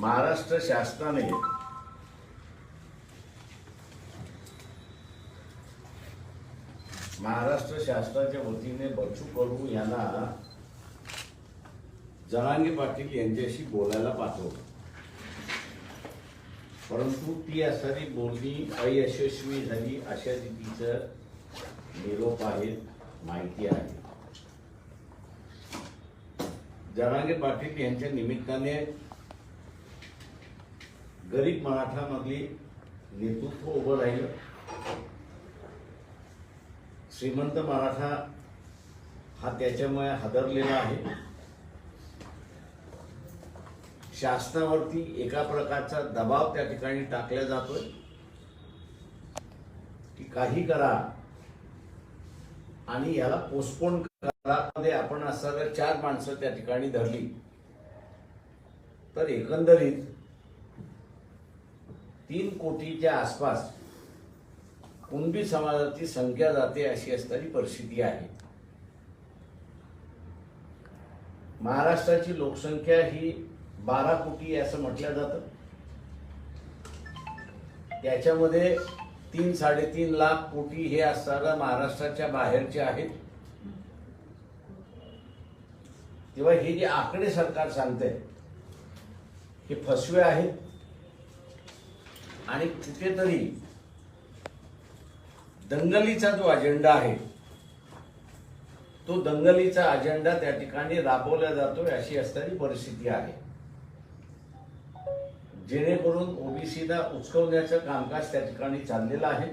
महाराष्ट्र शासनाने महाराष्ट्र शासनाच्या वतीने बच्चू कडू यांना जरांगे पाटील यांच्याशी बोलायला पाठवलं. परंतु ती असणारी बोलणी अयशस्वी झाली अशा रीतीचं निरोप आहे माहिती आहे. जरांगे पाटील यांच्या निमित्ताने गरीब मराठामधली नेतृत्व उभं राहिलं. श्रीमंत मराठा हा त्याच्यामुळे हादरलेला आहे. शासनावरती एका प्रकारचा दबाव त्या ठिकाणी टाकला जातोय. की काही करा आणि याला पोस्टपोन करा. मध्ये आपण असं चार माणसं त्या ठिकाणी धरली. तर एकंदरीत तीन कोटीच्या आसपास कुणबी समाजाची संख्या जाते अशी असणारी परिस्थिती आहे. महाराष्ट्राची लोकसंख्या ही बारा कोटी असं म्हटलं जातं. त्याच्यामध्ये तीन साडेतीन लाख कोटी हे असताना महाराष्ट्राच्या बाहेरचे आहेत. तेव्हा हे जे आकडे सरकार सांगते हे फसवे आहेत. आणि कुठेतरी दंगलीचा जो अजेंडा आहे तो दंगलीचा अजेंडा त्या ठिकाणी राबवला जातोय अशी असणारी परिस्थिती आहे. जेणेकरून ओबीसीला उचकवण्याचं कामकाज त्या ठिकाणी चाललेलं आहे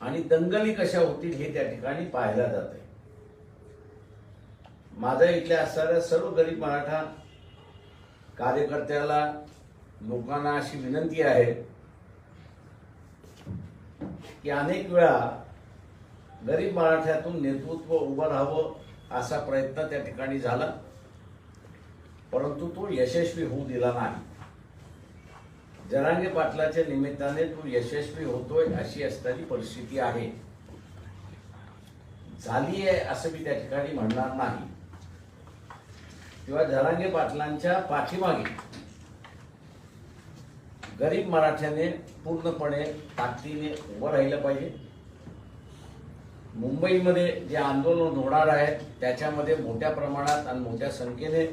आणि दंगली कशा होतील हे त्या ठिकाणी पाहायला जात आहे माझ्या इथल्या असणाऱ्या सर्व गरीब मराठा कार्यकर्त्याला लोकांना अशी विनंती आहे की अनेक वेळा गरीब मराठ्यातून नेतृत्व उभं राहावं असा प्रयत्न त्या ठिकाणी झाला. परंतु तो यशस्वी होऊ दिला नाही. जरांगे पाटलाच्या निमित्ताने तो यशस्वी होतोय अशी असणारी परिस्थिती आहे. झाली आहे असं मी त्या ठिकाणी म्हणणार नाही. किंवा जरांगे पाटलांच्या पाठीमागे गरीब मराठ्याने पूर्णपणे ताकदीने उभं राहिलं पाहिजे. मुंबईमध्ये जे आंदोलन होणार आहेत त्याच्यामध्ये मोठ्या प्रमाणात आणि मोठ्या संख्येने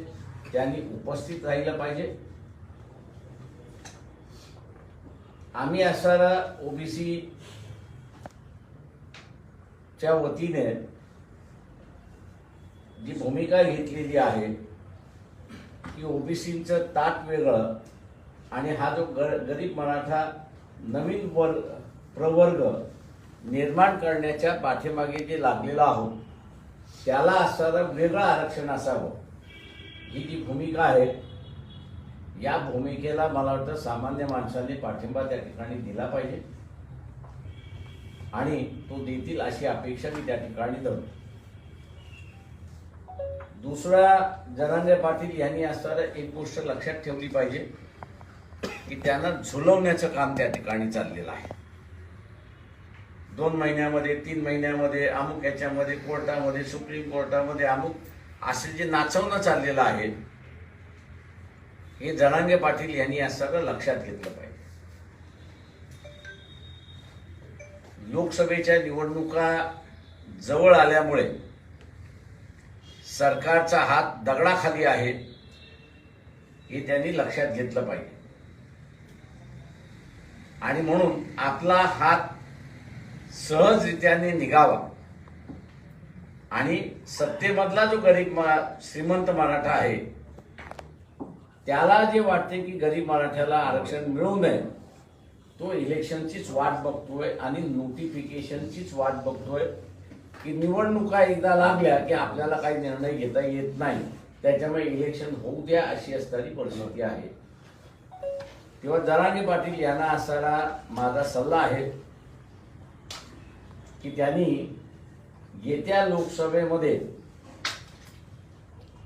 त्यांनी उपस्थित राहिलं पाहिजे. आम्ही असणारा ओबीसी च्या वतीने जी भूमिका घेतलेली आहे की ओबीसीचं ताट वेगळं आणि हा जो गर गरीब मराठा नवीन वर्ग प्रवर्ग निर्माण करण्याच्या पाठीमागे जे लागलेला आहोत त्याला असणारं वेगळं आरक्षण असावं. ही जी भूमिका आहे या भूमिकेला मला वाटतं सामान्य माणसांनी पाठिंबा त्या ठिकाणी दिला पाहिजे. आणि तो देतील अशी अपेक्षा मी त्या ठिकाणी धरतो. दुसरा जरांगे पाटील यांनी असणारं एक गोष्ट लक्षात ठेवली पाहिजे. की त्यांना झुलवण्याचं काम त्या ठिकाणी चाललेलं आहे. दोन महिन्यामध्ये तीन महिन्यामध्ये अमुक याच्यामध्ये कोर्टामध्ये सुप्रीम कोर्टामध्ये अमुक असे जे नाचवणं चाललेलं आहे हे जणांगे पाटील यांनी या सगळं लक्षात घेतलं पाहिजे. लोकसभेच्या निवडणुका जवळ आल्यामुळे सरकारचा हात दगडाखाली आहे हे त्यांनी लक्षात घेतलं पाहिजे. आणि म्हणून आपला हात सहजरित्याने निघावा. आणि सत्तेमधला जो गरीब मरा श्रीमंत मराठा आहे त्याला जे वाटते की गरीब मराठ्याला आरक्षण मिळू नये तो इलेक्शनचीच वाट बघतोय आणि नोटिफिकेशनचीच वाट बघतोय की निवडणुका एकदा लागल्या की आपल्याला काही निर्णय घेता येत नाही. त्याच्यामुळे इलेक्शन होऊ द्या अशी असणारी परिस्थिती आहे. किंवा जरांगे पाटील यांना असणारा माझा सल्ला आहे की त्यांनी येत्या लोकसभेमध्ये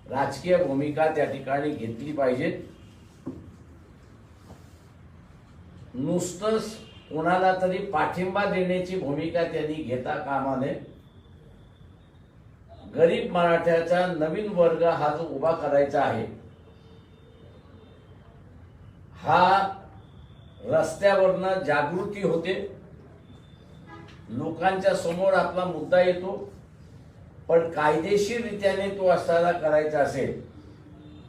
राजकीय भूमिका त्या ठिकाणी घेतली पाहिजे नुसतंच कोणाला तरी पाठिंबा देण्याची भूमिका त्यांनी घेता कामा नये गरीब मराठ्याचा नवीन वर्ग हा जो उभा करायचा आहे हा रस्त्यावरनं जागृती होते. लोकांच्या समोर आपला मुद्दा येतो. पण कायदेशीररित्याने तो असताना करायचा असेल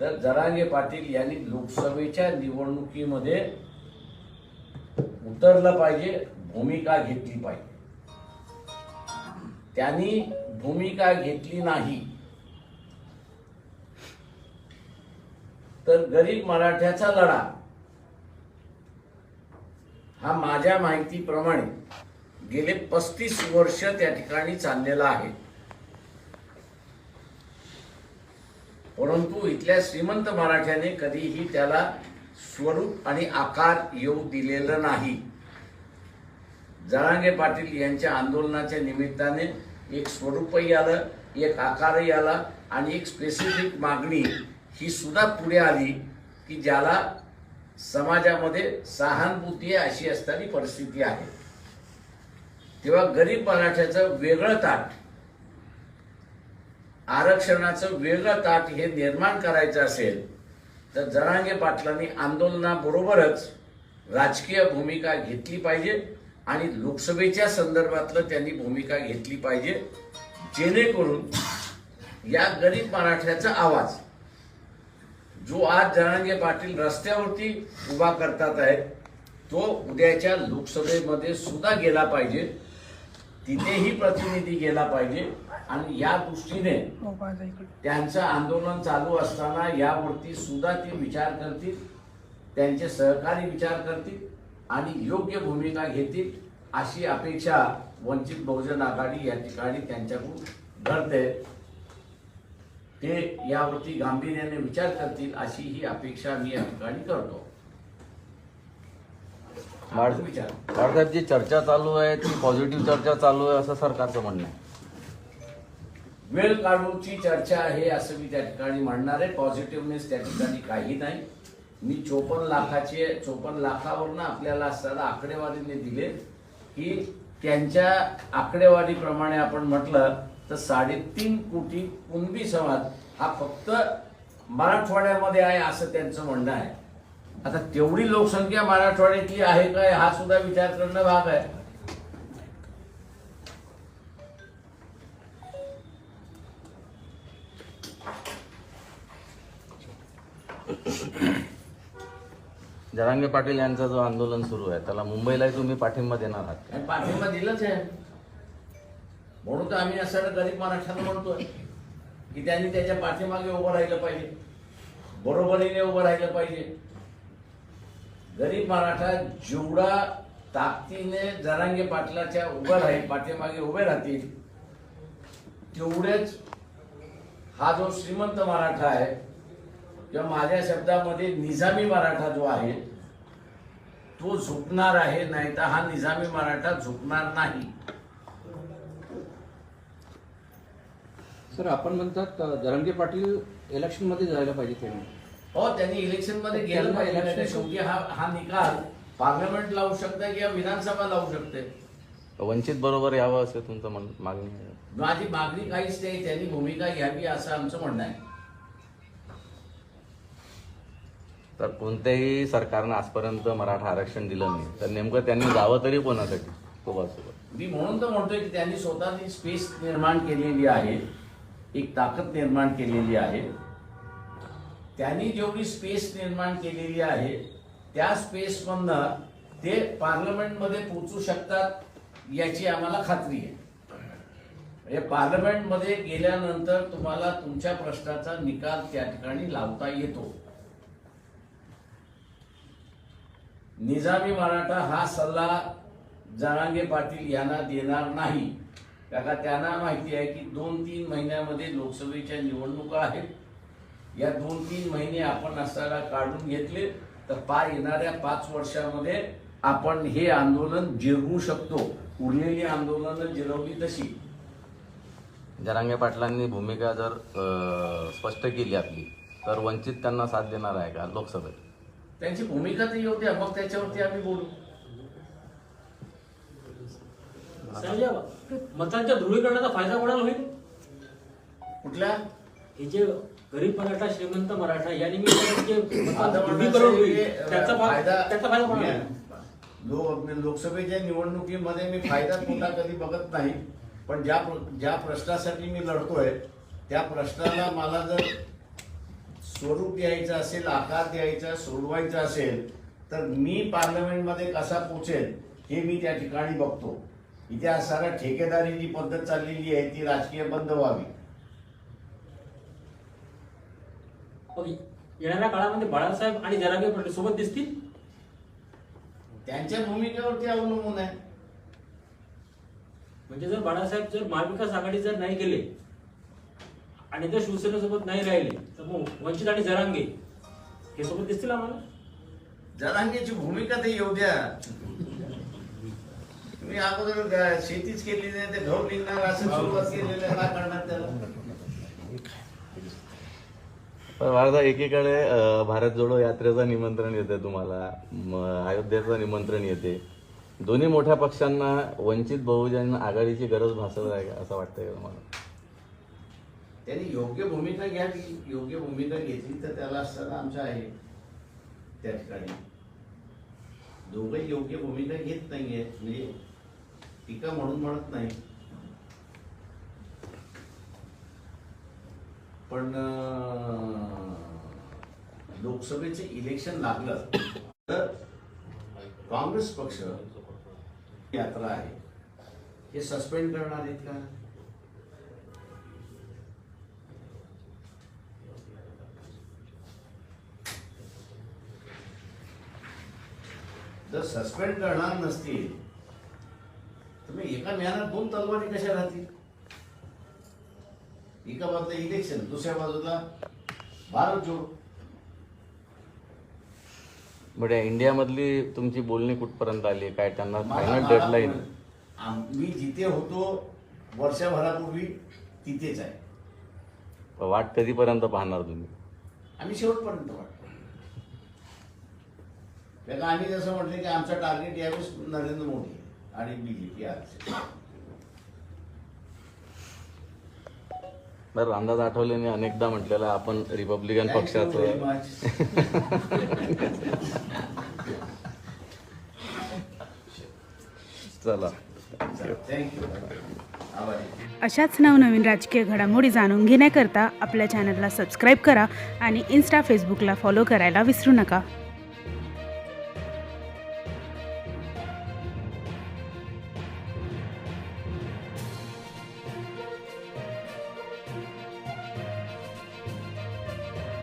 तर जरांगे पाटील यांनी लोकसभेच्या निवडणुकीमध्ये उतरलं पाहिजे भूमिका घेतली पाहिजे. त्यांनी भूमिका घेतली नाही. तर गरीब मराठ्याचा लढा. हा माझ्या माहितीप्रमाणे गेले पस्तीस वर्ष त्या ठिकाणी चाललेला आहे. परंतु इथल्या श्रीमंत मराठ्याने कधीही त्याला स्वरूप आणि आकार येऊ दिलेलं नाही. जरांगे पाटील यांच्या आंदोलनाच्या निमित्ताने एक स्वरूपही आलं एक आकारही आला आणि एक स्पेसिफिक मागणी ही सुद्धा पुढे आली की ज्याला समाजामध्ये सहानुभूती अशी असणारी परिस्थिती आहे. तेव्हा गरीब मराठ्याचं वेगळं ताट आरक्षणाचं वेगळं ताट हे निर्माण करायचं असेल तर जरांगे पाटलांनी आंदोलनाबरोबरच राजकीय भूमिका घेतली पाहिजे आणि लोकसभेच्या संदर्भातलं त्यांनी भूमिका घेतली पाहिजे जेणेकरून या गरीब मराठ्याचा आवाज जो आज जरांगे पाटील रस्त्यावरती उभा करतात आहेत तो उद्याच्या लोकसभेमध्ये सुद्धा गेला पाहिजे. तिथेही प्रतिनिधी गेला पाहिजे. आणि या दृष्टीने त्यांचं आंदोलन चालू असताना यावरती सुद्धा ते विचार करतील त्यांचे सहकारी विचार करतील आणि योग्य भूमिका घेतील अशी अपेक्षा वंचित बहुजन आघाडी या ठिकाणी त्यांच्याकडून घडते. ते यावरती गांभीर्याने विचार करतील अशी ही अपेक्षा मी या ठिकाणी करतो. विचार. जी चर्चा चालू आहे ती पॉझिटिव्ह चर्चा चालू आहे असं सरकारचं म्हणणं आहे. वेळ काढूची चर्चा आहे असं मी त्या ठिकाणी म्हणणार आहे. पॉझिटिव्हनेस त्या ठिकाणी काही नाही. मी चोपन्न लाखाचे चोपन्न लाखावरनं आपल्याला असताना आकडेवारीने दिले की त्यांच्या आकडेवारीप्रमाणे आपण म्हटलं तर साडेतीन कोटी कुणबी समाज हा फक्त मराठवाड्यामध्ये आहे असं त्यांचं म्हणणं आहे. आता तेवढी लोकसंख्या मराठवाड्यातली आहे काय हा सुद्धा विचार करणं भाग आहे. जरांगे पाटील यांचं जो आंदोलन सुरू आहे त्याला मुंबईलाही तुम्ही पाठिंबा देणार आहात. पाठिंबा दिलाच आहे. म्हणून तर आम्ही असं गरीब मराठ्याला म्हणतोय की त्यांनी त्याच्या पाठीमागे उभं राहिलं पाहिजे. बरोबरीने उभं राहिलं पाहिजे. गरीब मराठा जेवढा ताकदीने जरांगे पाटलाच्या उभं राहील पाठीमागे उभे राहतील तेवढेच हा जो श्रीमंत मराठा आहे किंवा माझ्या शब्दामध्ये निजामी मराठा जो आहे तो झुकणार आहे नाही तर हा निजामी मराठा झुकणार नाही. सर आपण म्हणतात अ, जरांगे पाटील इलेक्शनमध्ये जायला पाहिजे ते हो त्यांनी इलेक्शनमध्ये गेलं पाहिजे. Election- नाही तर शेवटी हा हा निकाल पार्लमेंट लावू शकते किंवा विधानसभा लावू शकते. वंचित बरोबर यावं असं तुमचं म्हण मागणी आहे? माझी मागणी काहीच नाही. त्यांनी भूमिका घ्यावी असं आमचं म्हणणं आहे. तर कोणत्याही सरकारनं आजपर्यंत मराठा आरक्षण दिलं नाही. तर नेमकं त्यांनी जावं तरी कोणासाठी? सोबत मी म्हणून तर म्हणतोय की त्यांनी स्वतःची स्पेस निर्माण केलेली आहे. एक ताकद निर्माण केलेली आहे. त्यांनी जेवढी स्पेस निर्माण केलेली आहे त्या स्पेसमधनं ते पार्लमेंटमध्ये पोचू शकतात याची आम्हाला खात्री आहे. म्हणजे पार्लमेंटमध्ये गेल्यानंतर तुम्हाला तुमच्या प्रश्नाचा निकाल त्या ठिकाणी लावता येतो. निजामी मराठा हा सल्ला जरांगे पाटील यांना देणार नाही. का त्यांना माहिती आहे की दोन तीन महिन्यामध्ये लोकसभेच्या निवडणुका आहेत. या दोन तीन महिने आपण असताना काढून घेतले तर पार येणाऱ्या पाच वर्षामध्ये आपण हे आंदोलन जिरवू शकतो. उरलेली आंदोलनं जिरवली तशी. जरांगे पाटलांनी भूमिका जर स्पष्ट केली आपली तर वंचित त्यांना साथ देणार आहे का लोकसभेत? त्यांची भूमिका तर येऊ द्या मग त्याच्यावरती आम्ही बोलू. मतांच्या ध्रुवीकरणाचा फायदा कोणाला होईल? कुठल्या? हे जे गरीब मराठा श्रीमंत मराठा या निमित्ताने जे ध्रुवीकरण होईल त्याचा फायदा- त्याचा फायदा कोणाला आहे? लोक लोकसभेच्या निवडणुकीमध्ये मी फायदा तोटा कधी बघत नाही पण ज्या प्र- ज्या प्रश्नासाठी मी लढतोय त्या प्रश्नाला मला जर स्वरूप द्यायचं असेल आकार द्यायचा सोडवायचा असेल तर मी पार्लमेंटमध्ये कसा पोचेल हे मी त्या ठिकाणी बघतो. इथे सारा ठेकेदारी जी पद्धत चाललेली आहे ती राजकीय बंद व्हावी. मग येणाऱ्या काळामध्ये बाळासाहेब आणि जरांगे पाटील सोबत दिसतील? त्यांच्या भूमिकेवरती अवलंबून आहे. म्हणजे जर बाळासाहेब जर महाविकास आघाडी जर नाही गेले आणि जर शिवसेनेसोबत नाही राहिले तर मग वंचित आणि जरांगे हे सोबत दिसतील आम्हाला? जरांगेची भूमिका ते येऊ द्या. तुम्ही अगोदर शेतीच केली नाही ते ढोल निघणार असं सुरुवात केलेलं आहे, काय करणार त्याला? पण वारदा एकीकडे अं, भारत जोडो यात्रेचं निमंत्रण येते तुम्हाला. म, अयोध्येचं निमंत्रण येते. दोन्ही मोठ्या पक्षांना वंचित बहुजन आघाडीची गरज भासत आहे का असं वाटतंय का तुम्हाला? त्यांनी योग्य भूमिका घ्यावी योग्य भूमिका घेतली तर त्याला असताना आमच्या आहे त्या ठिकाणी. दोघंही योग्य भूमिका घेत नाहीये म्हणजे टीका म्हणून म्हणत नाही. पण लोकसभेचे इलेक्शन लागलं तर काँग्रेस पक्ष यात्रा आहे. हे सस्पेंड करणार आहेत का? जर सस्पेंड करणार नसतील एका म्यानात दोन तलवारी कशा राहतील? एका बाजूला इलेक्शन दुसऱ्या बाजूला भारत जोड. या इंडियामधली तुमची बोलणी कुठपर्यंत आली? काय त्यांना फायनल डेडलाईन मी जिथे होतो वर्षभरापूर्वी तिथेच आहे. वाट कधीपर्यंत पाहणार तुम्ही? आम्ही शेवटपर्यंत वाटतो त्याला आम्ही जसं म्हटलं की आमचं टार्गेट यावेळेस नरेंद्र मोदी आणि बीजेपी आज बरं रामदास आठवलेने अनेकदा म्हटलेलं आहे, आपण रिपब्लिकन पक्षाचं. चला. थँक्यू आभारी. अशाच नवनवीन राजकीय घडामोडी जाणून घेण्याकरता आपल्या चॅनलला सबस्क्राईब करा आणि इन्स्टा फेसबुकला फॉलो करायला विसरू नका.